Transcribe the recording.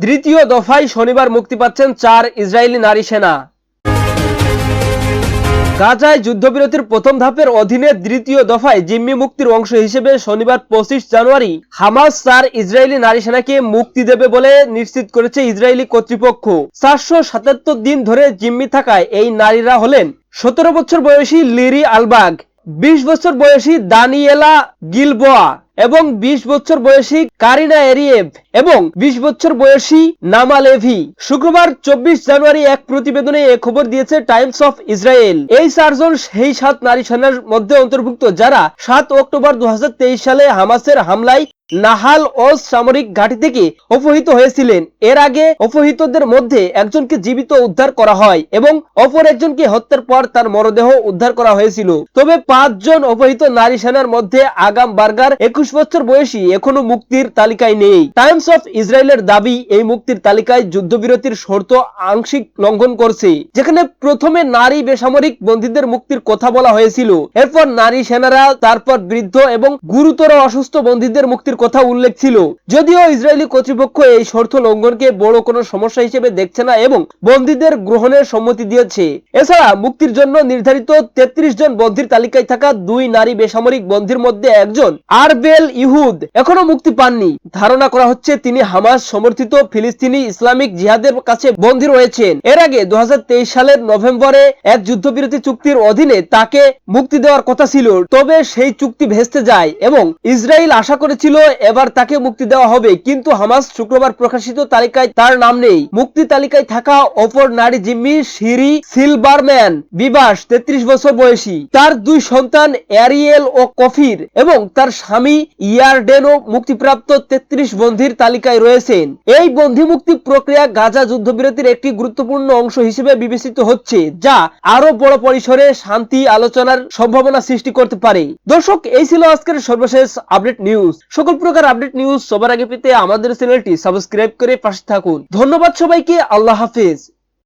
দ্বিতীয় দফায় শনিবার মুক্তি পাচ্ছেন চার ইসরায়েলি নারী সেনা। গাজায় যুদ্ধবিরতির প্রথম ধাপের অধীনে দ্বিতীয় দফায় জিম্মি মুক্তির অংশ হিসেবে শনিবার পঁচিশ জানুয়ারি হামাস চার ইসরায়েলি নারী সেনাকে মুক্তি দেবে বলে নিশ্চিত করেছে ইসরায়েলি কর্তৃপক্ষ। চারশো সাতাত্তর দিন ধরে জিম্মি থাকায় এই নারীরা হলেন সতেরো বছর বয়সী লিরি আলবাগ, বিশ বছর বয়সী দানিয়েলা গিলবোয়া এবং ২০ বছর বয়সী কারিনা এরিয়েভ এবং ২০ বছর বয়সী নামা লেভি। শুক্রবার চব্বিশ জানুয়ারি এক প্রতিবেদনে এ খবর দিয়েছে টাইমস অফ ইসরায়েল। এই চারজন সেই সাত নারী সেনার মধ্যে অন্তর্ভুক্ত যারা সাত অক্টোবর দু সালে হামাসের হামলায় নাহাল ওস সামরিক ঘাঁটি থেকে অপহৃত হয়েছিলেন। এর আগে অপহৃতদের মধ্যে একজনকে জীবিত উদ্ধার করা হয় এবং অপর একজনকে হত্যার পর তার মরদেহ উদ্ধার করা হয়েছিল। তবে পাঁচজন অপহৃত নারী সেনার মধ্যে আগাম বার্গার একুশ বছর বয়সী এখনও মুক্তির তালিকায় নেই। টাইমস অফ ইসরায়েলের দাবি, এই মুক্তির তালিকায় যুদ্ধবিরতির শর্ত আংশিক লঙ্ঘন করছে, যেখানে প্রথমে নারী বেসামরিক বন্দীদের মুক্তির কথা বলা হয়েছিল। এরপর নারী সেনারা, তারপর বৃদ্ধ এবং গুরুতর অসুস্থ বন্দীদের মুক্তির কথা উল্লেখ ছিল। যদিও ইসরায়েলি কর্তৃপক্ষ এই শর্ত লঙ্ঘনকে বড় কোনো সমস্যা হিসেবে দেখছে না এবং বন্দীদের গ্রহণের সম্মতি দিয়েছে। এছাড়া মুক্তির জন্য নির্ধারিত তেত্রিশ জন বন্দীর তালিকায় থাকা দুই নারী বেসামরিক বন্দীর মধ্যে একজন আরবেল ইহুদ এখনও মুক্তি পাননি। ধারণা করা হচ্ছে তিনি হামাস সমর্থিত ফিলিস্তিনি ইসলামিক জিহাদের কাছে বন্দী রয়েছেন। এর আগে দু সালের নভেম্বরে এক যুদ্ধবিরতি চুক্তির অধীনে তাকে মুক্তি দেওয়ার কথা ছিল। তবে সেই চুক্তি ভেস্তে যায় এবং ইসরায়েল আশা করেছিল এবার তাকে মুক্তি দেওয়া হবে। কিন্তু হামাস শুক্রবার প্রকাশিত তালিকায় তার নাম নেই। মুক্তি তালিকায় থাকা অপর নারী জিম্মি সিরি সিলভারম্যান বিবাস তেত্রিশ বছর বয়সী। তার দুই সন্তান অ্যারিয়েল ও কফির এবং তার স্বামী ইয়ারডেনও মুক্তিপ্রাপ্ত তেত্রিশ বন্দির তালিকায় রয়েছেন। এই বন্দি মুক্তি প্রক্রিয়া গাজা যুদ্ধবিরতির একটি গুরুত্বপূর্ণ অংশ হিসেবে বিবেচিত হচ্ছে, যা আরও বড় পরিসরে শান্তি আলোচনার সম্ভাবনা সৃষ্টি করতে পারে। দর্শক, এই ছিল আজকের সর্বশেষ আপডেট নিউজ। সকল প্রকার আপডেট নিউজ সবার আগে পেতে আমাদের চ্যানেলটি সাবস্ক্রাইব করে পাশে থাকুন। ধন্যবাদ সবাইকে, আল্লাহ হাফেজ।